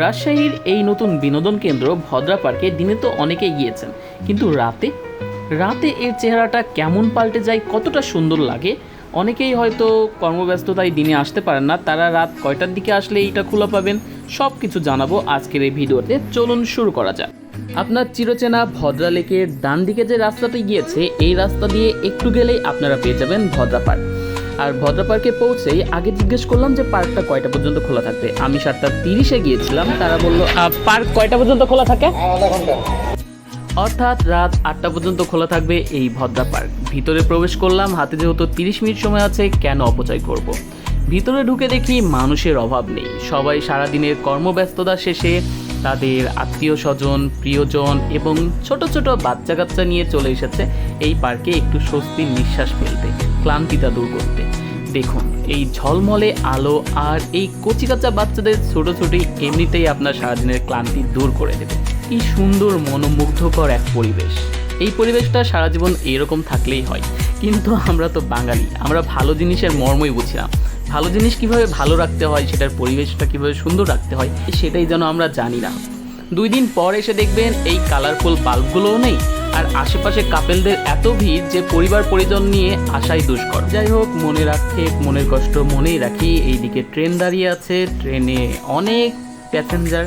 রাজশাহীর এই নতুন বিনোদন কেন্দ্র ভদ্রা পার্কে দিনে তো অনেকেই গিয়েছেন। কিন্তু রাতে? রাতে এর চেহারাটা কেমন পাল্টে যায়, কতটা সুন্দর লাগে? অনেকেই হয়তো কর্মব্যস্ততায় দিনে আসতে পারেন না, তারা রাত কয়টার দিকে আসলে এইটা খোলা পাবেন সব কিছু জানাব আজকের এই ভিডিওতে। চলুন শুরু করা যাক। আপনার চিরচেনা ভদ্রা লেকের ডান দিকে যে রাস্তাটি গিয়েছে, এই রাস্তা দিয়ে একটু গেলেই আপনারা পেয়ে যাবেন ভদ্রা পার্ক। আর ভদ্রা পার্কে পৌঁছেই আগে জিজ্ঞেস করলাম যে পার্কটা কয়টা পর্যন্ত খোলা থাকবে। আমি সাতটা তিরিশে গিয়েছিলাম তারা বলল পার্ক কয়টা পর্যন্ত খোলা থাকে? অর্থাৎ রাত আটটা পর্যন্ত খোলা থাকবে এই ভদ্রা পার্ক। ভিতরে প্রবেশ করলাম হাতে যেহেতু তিরিশ মিনিট সময় আছে কেন অপচয় করব। ভিতরে ঢুকে দেখি মানুষের অভাব নেই। সবাই সারাদিনের কর্মব্যস্ততা শেষে তাদের আত্মীয় স্বজন, প্রিয়জন এবং ছোট ছোট বাচ্চা কাচ্চা নিয়ে চলে এসেছে এই পার্কে একটু স্বস্তির নিঃশ্বাস ফেলতে ক্লান্তিটা দূর করতে। দেখুন, এই ঝলমলে আলো আর এই কচিকাচা বাচ্চাদের ছোট ছোটি এমনিতেই আপনার সারাদিনের ক্লান্তি দূর করে দেবে। কি সুন্দর, মনোমুগ্ধকর এক পরিবেশ। এই পরিবেশটা সারা জীবন এরকম থাকলেই হয়। কিন্তু আমরা তো বাঙালি, আমরা ভালো জিনিসের মর্মই বুঝি না। ভালো জিনিস কীভাবে ভালো রাখতে হয়, সেটার পরিবেশটা কীভাবে সুন্দর রাখতে হয়, সেটাই যেন আমরা জানি না। দুই দিন পর এসে দেখবেন এই কালারফুল বাল্বগুলোও নেই, আর আশেপাশে কাপেলদের এত ভিড় যে পরিবার পরিজন নিয়ে আসাই দুষ্কর। যাই হোক, মনে রাখে, মনের কষ্ট মনেই রাখি, এইদিকে ট্রেন দাঁড়িয়ে আছে, ট্রেনে অনেক প্যাসেঞ্জার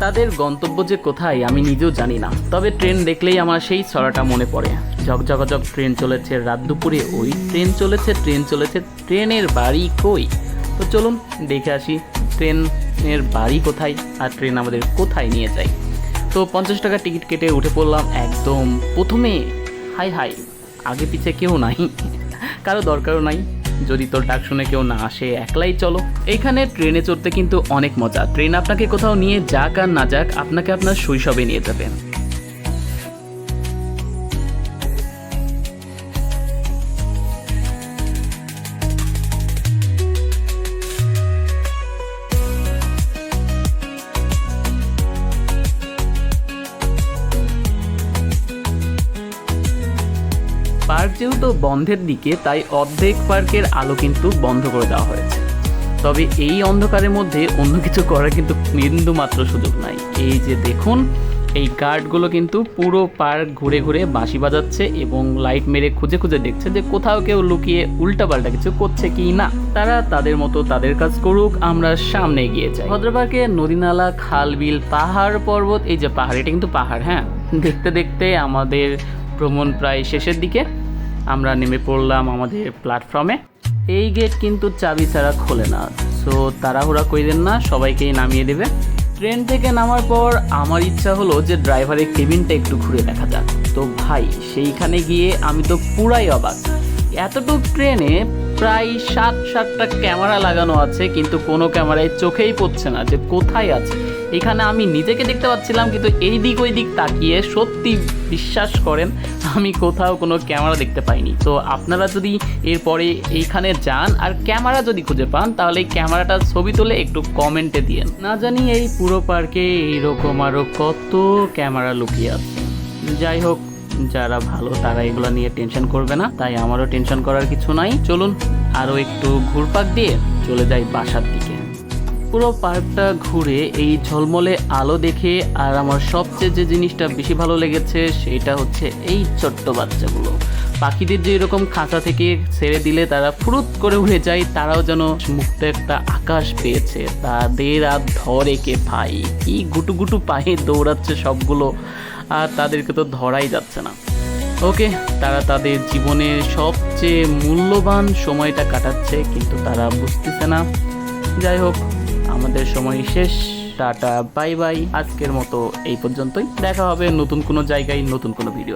তাদের গন্তব্য যে কোথায় আমি নিজেও জানি না, তবে ট্রেন দেখলেই আমার সেই ছড়াটা মনে পড়ে। ঝকঝকঝক ট্রেন চলেছে রাত দুপুরে। ওই ট্রেন চলেছে ট্রেন চলেছে, ট্রেনের বাড়ি কই? তো চলুন দেখে আসি ট্রেনের বাড়ি কোথায় আর ট্রেন আমাদের কোথায় নিয়ে যায়। তো পঞ্চাশ টাকা টিকিট কেটে উঠে পড়লাম একদম প্রথমে। হাই হাই, আগে পিছে কেউ নাই, কারও দরকারও নাই। যদি তোর ডাক শুনে কেউ না আসে, একলাই চলো। এইখানে ট্রেনে চড়তে কিন্তু অনেক মজা। ট্রেন আপনাকে কোথাও নিয়ে যাক আর না যাক, আপনাকে আপনার শৈশবে নিয়ে যাবেন যেহেতু বন্ধের দিকে, তাই অর্ধেক পার্কের আলো কিন্তু বন্ধ করে দেওয়া হয়েছে। তবে এই অন্ধকারের মধ্যে অন্য কিছু করার কিন্তু বিন্দু মাত্র সুযোগ নাই। এই যে দেখুন, এই গার্ডগুলো কিন্তু পুরো পার্ক ঘুরে ঘুরে বাঁশি বাজাচ্ছে এবং লাইট মেরে খুঁজে খুঁজে দেখছে যে কোথাও কেউ লুকিয়ে উল্টাপাল্টা কিছু করছে কি না। তারা তাদের মতো তাদের কাজ করুক, আমরা সামনে এগিয়ে যাই। ভদ্রপার্কে নদী নালা খাল বিল পাহাড় পর্বত, এই যে পাহাড়, এটা কিন্তু পাহাড় হ্যাঁ। দেখতে দেখতে আমাদের ভ্রমণ প্রায় শেষের দিকে। আমরা নেমে পড়লাম আমাদের প্ল্যাটফর্মে এই গেট কিন্তু চাবি ছাড়া খোলে না। সো তাড়াহুড়া করিলেন না, সবাইকেই নামিয়ে দেবে। ট্রেন থেকে নামার পর আমার ইচ্ছা হলো যে ড্রাইভারের কেবিনটা একটু ঘুরে দেখা যাক। তো ভাই, সেইখানে গিয়ে আমি তো পুরাই অবাক। এতটুক ট্রেনে প্রায় সাত সাতটা ক্যামেরা লাগানো আছে, কিন্তু কোনো ক্যামেরায় চোখেই পড়ছে না যে কোথায় আছে। এখানে আমি নিজেকে দেখতে পাচ্ছিলাম, কিন্তু এই দিক ওই দিক তাকিয়ে সত্যি বিশ্বাস করেন, আমি কোথাও কোনো ক্যামেরা দেখতে পাইনি। তো আপনারা যদি এরপরে এইখানে যান, আর ক্যামেরা যদি খুঁজে পান, তাহলে এই ক্যামেরাটার ছবি তুলে একটু কমেন্টে দিয়েন। না জানি এই পুরো পার্কে এইরকম আরও কত ক্যামেরা লুকিয়ে আছে। যাই হোক, যারা ভালো, তারা এগুলো নিয়ে টেনশন করবে না, তাই আমারও টেনশন করার কিছু নাই। চলুন আরও একটু ঘুরপাক দিয়ে চলে যাই বাসার দিকে। পুরো পার্কটা ঘুরে এই ঝলমলে আলো দেখে আর আমার সবচেয়ে যে জিনিসটা বেশি ভালো লেগেছে সেটা হচ্ছে এই ছোট্ট বাচ্চাগুলো। পাখিদের যে এরকম খাঁচা থেকে ছেড়ে দিলে তারা ফুরুত করে উড়ে যায়, তারাও যেন মুক্ত একটা আকাশ পেয়েছে। তাদের আর ধরে কে ভাই? কি গুটু গুটু পায়ে দৌড়াচ্ছে সবগুলো? আর তাদেরকে তো ধরাই যাচ্ছে না। ওকে, তারা তাদের জীবনের সবচেয়ে মূল্যবান সময়টা কাটাচ্ছে, কিন্তু তারা বুঝতেছে না। যাই হোক আমাদের সময় শেষ। Tata, bye bye. আজকের মতো এই পর্যন্তই। দেখা হবে নতুন কোনো জায়গায়, নতুন কোনো ভিডিও